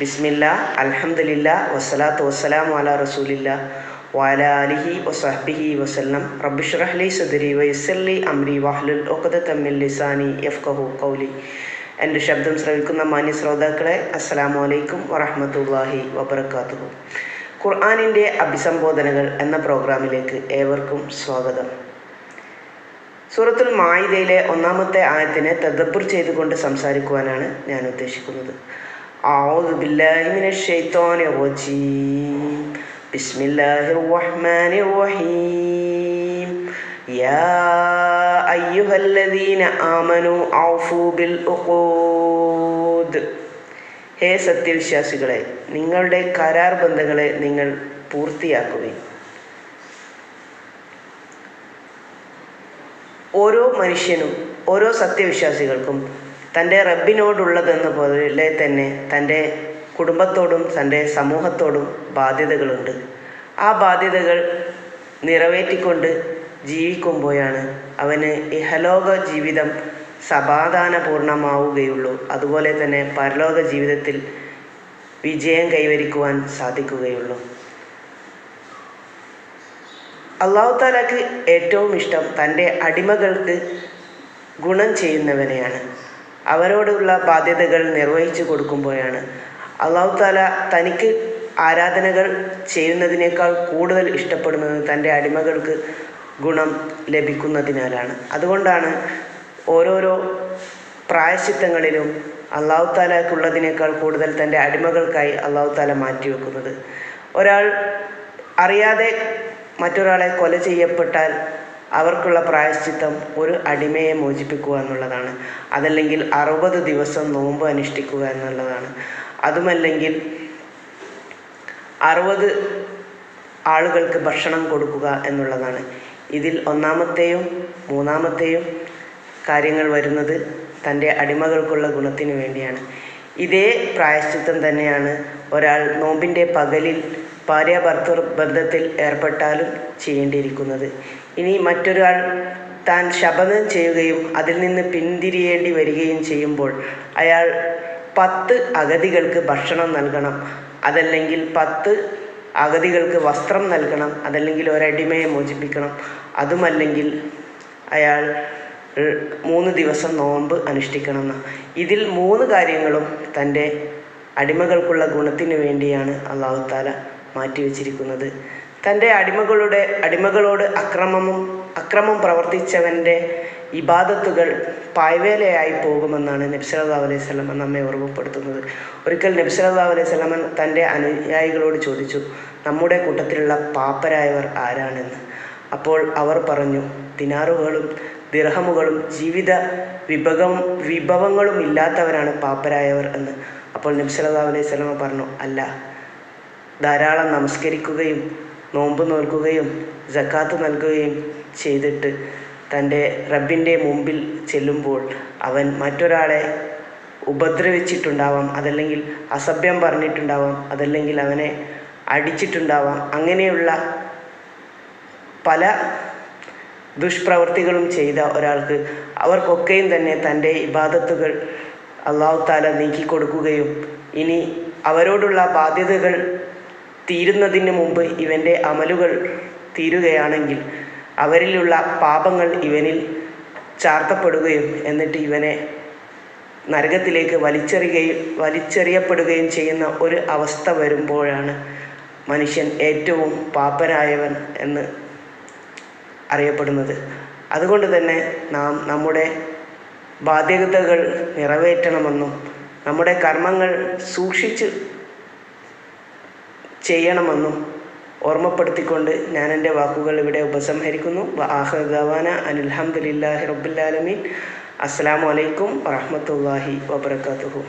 ബിസ്മില്ല അലഹമില്ല വസ്സലാത്തു വസ്സലാം അലാ റസൂലില്ല വാല അലിഹി വസഹ്ബിഹി വസ്ലം റബ്ബിഷ്റഹ്ലി സദരി വയസ്സർലി അമ്രി വാഹ്ലുൽ ഉഖ്ദത മിൻ ലിസാനി യഫ്ഖഹു കൗലി എന്റെ ശബ്ദം ശ്രവിക്കുന്ന മാന്യ ശ്രോതാക്കളെ അസ്സലാമു അലൈക്കും വറഹ്മത്തുള്ളാഹി വബറകാതുഹു. ഖുർആാനിന്റെ അഭിസംബോധനകൾ എന്ന പ്രോഗ്രാമിലേക്ക് ഏവർക്കും സ്വാഗതം. സൂറത്തുൽ മായിദയിലെ ഒന്നാമത്തെ ആയത്തിനെ തദബ്ബുർ ചെയ്തുകൊണ്ട് സംസാരിക്കുവാനാണ് ഞാൻ ഉദ്ദേശിക്കുന്നത്. أعوذ بالله من الشيطان الرجيم بسم الله الرحمن الرحيم يا أيها الذين آمنوا أوفوا بالعقود ഹേ സത്യവിശ്വാസികളെ നിങ്ങളുടെ കരാർ ബന്ധങ്ങളെ നിങ്ങൾ പൂർത്തിയാക്കുകയും ഓരോ മനുഷ്യനും ഓരോ സത്യവിശ്വാസികൾക്കും തന്റെ റബ്ബിനോടുള്ളതെന്ന് പോലെ തന്നെ തന്റെ കുടുംബത്തോടും തന്റെ സമൂഹത്തോടും ബാധ്യതകളുണ്ട്. ആ ബാധ്യതകൾ നിറവേറ്റിക്കൊണ്ട് ജീവിക്കുമ്പോഴാണ് അവന് ഇഹലോക ജീവിതം സമാധാനപൂർണമാവുകയുള്ളൂ. അതുപോലെ തന്നെ പരലോക ജീവിതത്തിൽ വിജയം കൈവരിക്കുവാൻ സാധിക്കുകയുള്ളൂ. അള്ളാഹു താലാക്ക് ഏറ്റവും ഇഷ്ടം തന്റെ അടിമകൾക്ക് ഗുണം ചെയ്യുന്നവനെയാണ്. അവരോടുള്ള ബാധ്യതകൾ നിർവഹിച്ചു കൊടുക്കുമ്പോഴാണ്. അള്ളാഹു താല തനിക്ക് ആരാധനകൾ ചെയ്യുന്നതിനേക്കാൾ കൂടുതൽ ഇഷ്ടപ്പെടുന്നത് തന്റെ അടിമകൾക്ക് ഗുണം ലഭിക്കുന്നതിനാലാണ്. അതുകൊണ്ടാണ് ഓരോരോ പ്രായശിത്തങ്ങളിലും അള്ളാഹു താലക്കുള്ളതിനേക്കാൾ കൂടുതൽ തന്റെ അടിമകൾക്കായി അള്ളാഹു താല മാറ്റിവെക്കുന്നത്. ഒരാൾ അറിയാതെ മറ്റൊരാളെ കൊല ചെയ്യപ്പെട്ടാൽ അവർക്കുള്ള പ്രായശ്ചിത്തം ഒരു അടിമയെ മോചിപ്പിക്കുക എന്നുള്ളതാണ്. അതല്ലെങ്കിൽ അറുപത് ദിവസം നോമ്പ് അനുഷ്ഠിക്കുക എന്നുള്ളതാണ്. അതുമല്ലെങ്കിൽ അറുപത് ആളുകൾക്ക് ഭക്ഷണം കൊടുക്കുക എന്നുള്ളതാണ്. ഇതിൽ ഒന്നാമത്തെയും മൂന്നാമത്തെയും കാര്യങ്ങൾ വരുന്നത് തന്റെ അടിമകൾക്കുള്ള ഗുണത്തിന് വേണ്ടിയാണ്. ഇതേ പ്രായശ്ചിത്തം തന്നെയാണ് ഒരാൾ നോമ്പിന്റെ പകലിൽ ഭാര്യ ബന്ധത്തിൽ ഏർപ്പെട്ടാലും ചെയ്യേണ്ടിയിരിക്കുന്നത്. ഇനി മറ്റൊരാൾ താൻ ശപഥം ചെയ്യുകയും അതിൽ നിന്ന് പിന്തിരിയേണ്ടി വരികയും ചെയ്യുമ്പോൾ അയാൾ പത്ത് അഗതികൾക്ക് ഭക്ഷണം നൽകണം. അതല്ലെങ്കിൽ പത്ത് അഗതികൾക്ക് വസ്ത്രം നൽകണം. അതല്ലെങ്കിൽ ഒരടിമയെ മോചിപ്പിക്കണം. അതുമല്ലെങ്കിൽ അയാൾ മൂന്ന് ദിവസം നോമ്പ് അനുഷ്ഠിക്കണം ഇതിൽ മൂന്ന് കാര്യങ്ങളും തന്റെ അടിമകൾക്കുള്ള ഗുണത്തിന് വേണ്ടിയാണ് അള്ളാഹു താല മാറ്റിവെച്ചിരിക്കുന്നത് തന്റെ അടിമകളുടെ അടിമകളോട് അക്രമവും അക്രമം പ്രവർത്തിച്ചവന്റെ ഇബാദത്തുകൾ പായ്വേലയായി പോകുമെന്നാണ് നബ്സലാ അലൈഹി സ്വലമൻ നമ്മെ ഓർമ്മപ്പെടുത്തുന്നത്. ഒരിക്കൽ നബ്സലാ അലൈഹി സ്വലമൻ തന്റെ അനുയായികളോട് ചോദിച്ചു നമ്മുടെ കൂട്ടത്തിലുള്ള പാപ്പരായവർ ആരാണെന്ന്? അപ്പോൾ അവർ പറഞ്ഞു ദിനാറുകളും ദിർഹമുകളും ജീവിത വിഭവം വിഭവങ്ങളും ഇല്ലാത്തവരാണ് പാപ്പരായവർ എന്ന്. അപ്പോൾ നബ്സലാ അലൈഹി സ്വലമ പറഞ്ഞു അല്ല ധാരാളം നമസ്കരിക്കുകയും നോമ്പ് നോൽക്കുകയും ജക്കാത്ത് നൽകുകയും ചെയ്തിട്ട് തന്റെ റബ്ബിന്റെ മുമ്പിൽ ചെല്ലുമ്പോൾ അവൻ മറ്റൊരാളെ ഉപദ്രവിച്ചിട്ടുണ്ടാവാം അതല്ലെങ്കിൽ അസഭ്യം പറഞ്ഞിട്ടുണ്ടാവാം അതല്ലെങ്കിൽ അവനെ അടിച്ചിട്ടുണ്ടാവാം. അങ്ങനെയുള്ള പല ദുഷ്പ്രവൃത്തികളും ചെയ്ത ഒരാൾക്ക് അവർക്കൊക്കെയും തന്നെ തന്റെ ഇബാദത്തുകൾ അള്ളാഹു താല നീക്കിക്കൊടുക്കുകയും ഇനി അവരോടുള്ള ബാധ്യതകൾ തീരുന്നതിന് മുമ്പ് ഇവന്റെ അമലുകൾ തീരുകയാണെങ്കിൽ അവരിലുള്ള പാപങ്ങൾ ഇവനിൽ ചാർത്തപ്പെടുകയും എന്നിട്ട് ഇവനെ നരകത്തിലേക്ക് വലിച്ചെറിയുകയും വലിച്ചെറിയപ്പെടുകയും ചെയ്യുന്ന ഒരു അവസ്ഥ വരുമ്പോഴാണ് മനുഷ്യൻ ഏറ്റവും പാപ്പനായവൻ എന്ന് അറിയപ്പെടുന്നത്. അതുകൊണ്ട് തന്നെ നാം നമ്മുടെ ബാധ്യതകൾ നിറവേറ്റണമെന്നും നമ്മുടെ കർമ്മങ്ങൾ സൂക്ഷിച്ച് ചെയ്യണമെന്നും ഓർമ്മപ്പെടുത്തിക്കൊണ്ട് ഞാൻ എന്റെ വാക്കുകൾ ഇവിടെ ഉപസംഹരിക്കുന്നു. ആഹ്ദവാന അനിൽഹമ്മദില്ലാഹി റബ്ബുല്ലാലമീൻ അസ്സാം വലൈക്കും വറഹമത്തല്ലാഹി വബർക്കാത്തുഹു